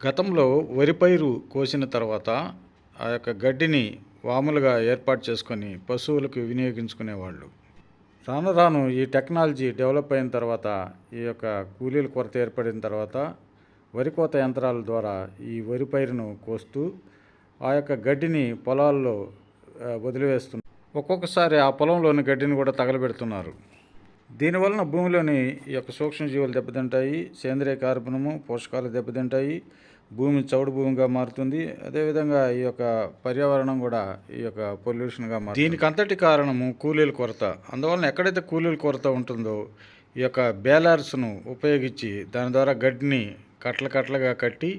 గతంలో వరి పైరు కోసిన తర్వాత ఆ యొక్క గడ్డిని వాములుగా ఏర్పాటు చేసుకొని పశువులకు వినియోగించుకునేవాళ్ళు. రాను రాను ఈ టెక్నాలజీ డెవలప్ అయిన తర్వాత ఈ యొక్క కూలీల కొరత ఏర్పడిన తర్వాత వరి కోత యంత్రాల ద్వారా ఈ వరి పైరును కోస్తూ ఆ యొక్క గడ్డిని పొలాల్లో వదిలివేస్తున్నారు. ఒక్కొక్కసారి ఆ పొలంలోని గడ్డిని కూడా తగలబెడుతున్నారు. దీనివలన భూమిలోని ఈ యొక్క సూక్ష్మజీవులు దెబ్బతింటాయి సేంద్రియ కార్బనము పోషకాలు దెబ్బతింటాయి భూమి చౌడు భూమిగా మారుతుంది. అదేవిధంగా ఈ యొక్క పర్యావరణం కూడా ఈ యొక్క పొల్యూషన్గా మారుతుంది. దీనికి అంతటి కారణము కూలీల కొరత. అందువలన ఎక్కడైతే కూలీల కొరత ఉంటుందో ఈ యొక్క బేలర్స్ను ఉపయోగించి దాని ద్వారా గడ్డిని కట్ల కట్టలుగా కట్టి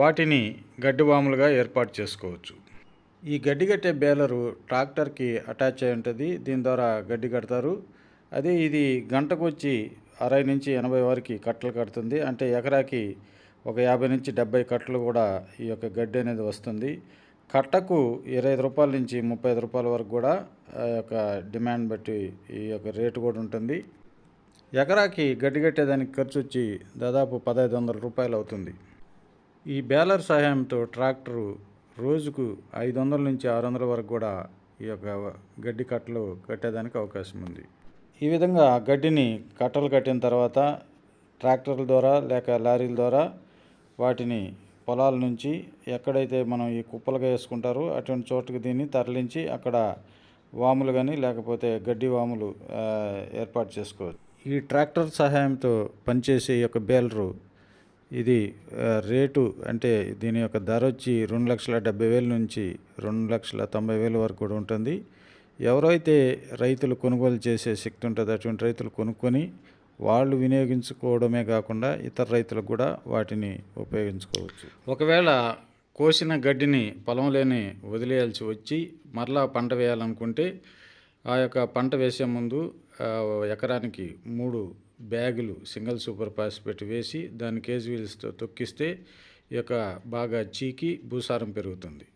వాటిని గడ్డి వాములుగా ఏర్పాటు చేసుకోవచ్చు. ఈ గడ్డి కట్టే బేలరు ట్రాక్టర్కి అటాచ్ అయి ఉంటుంది. దీని ద్వారా గడ్డి కడతారు. అదే ఇది గంటకు వచ్చి అరవై నుంచి ఎనభై వరకు కట్టలు కడుతుంది. అంటే ఎకరాకి ఒక యాభై నుంచి డెబ్బై కట్టలు కూడా ఈ యొక్క గడ్డి అనేది వస్తుంది. కట్టకు ఇరవై ఐదు రూపాయల నుంచి ముప్పై ఐదు రూపాయల వరకు కూడా ఆ యొక్క డిమాండ్ బట్టి ఈ యొక్క రేటు కూడా ఉంటుంది. ఎకరాకి గడ్డి కట్టేదానికి ఖర్చు వచ్చి దాదాపు పదహైదు వందల రూపాయలు అవుతుంది. ఈ బేలర్ సహాయంతో ట్రాక్టరు రోజుకు ఐదు వందల నుంచి ఆరు వందల వరకు కూడా ఈ యొక్క గడ్డి కట్టలు కట్టేదానికి అవకాశం ఉంది. ఈ విధంగా గడ్డిని కట్టలు కట్టిన తర్వాత ట్రాక్టర్ల ద్వారా లేక లారీల ద్వారా వాటిని పొలాల నుంచి ఎక్కడైతే మనం ఈ కుప్పలుగా వేసుకుంటారో అటువంటి చోటుకు దీన్ని తరలించి అక్కడ వాములు కానీ లేకపోతే గడ్డి వాములు ఏర్పాటు చేసుకోవచ్చు. ఈ ట్రాక్టర్ సహాయంతో పనిచేసే ఈ యొక్క బేలరు ఇది రేటు అంటే దీని యొక్క ధర వచ్చి రెండు లక్షల డెబ్బై వేల నుంచి రెండు లక్షల తొంభై వేల వరకు కూడా ఉంటుంది. ఎవరైతే రైతులు కొనుగోలు చేసే శక్తి ఉంటుందో అటువంటి రైతులు కొనుక్కొని వాళ్ళు వినియోగించుకోవడమే కాకుండా ఇతర రైతులకు కూడా వాటిని ఉపయోగించుకోవచ్చు. ఒకవేళ కోసిన గడ్డిని పొలంలోనే వదిలేయాల్సి వచ్చి మరలా పంట వేయాలనుకుంటే ఆ యొక్క పంట వేసే ముందు ఎకరానికి మూడు బ్యాగులు సింగిల్ సూపర్ ఫాస్ఫేట్ వేసి దాన్ని కేజీ వీల్స్తో తొక్కిస్తే ఈ యొక్క బాగా చీకి భూసారం పెరుగుతుంది.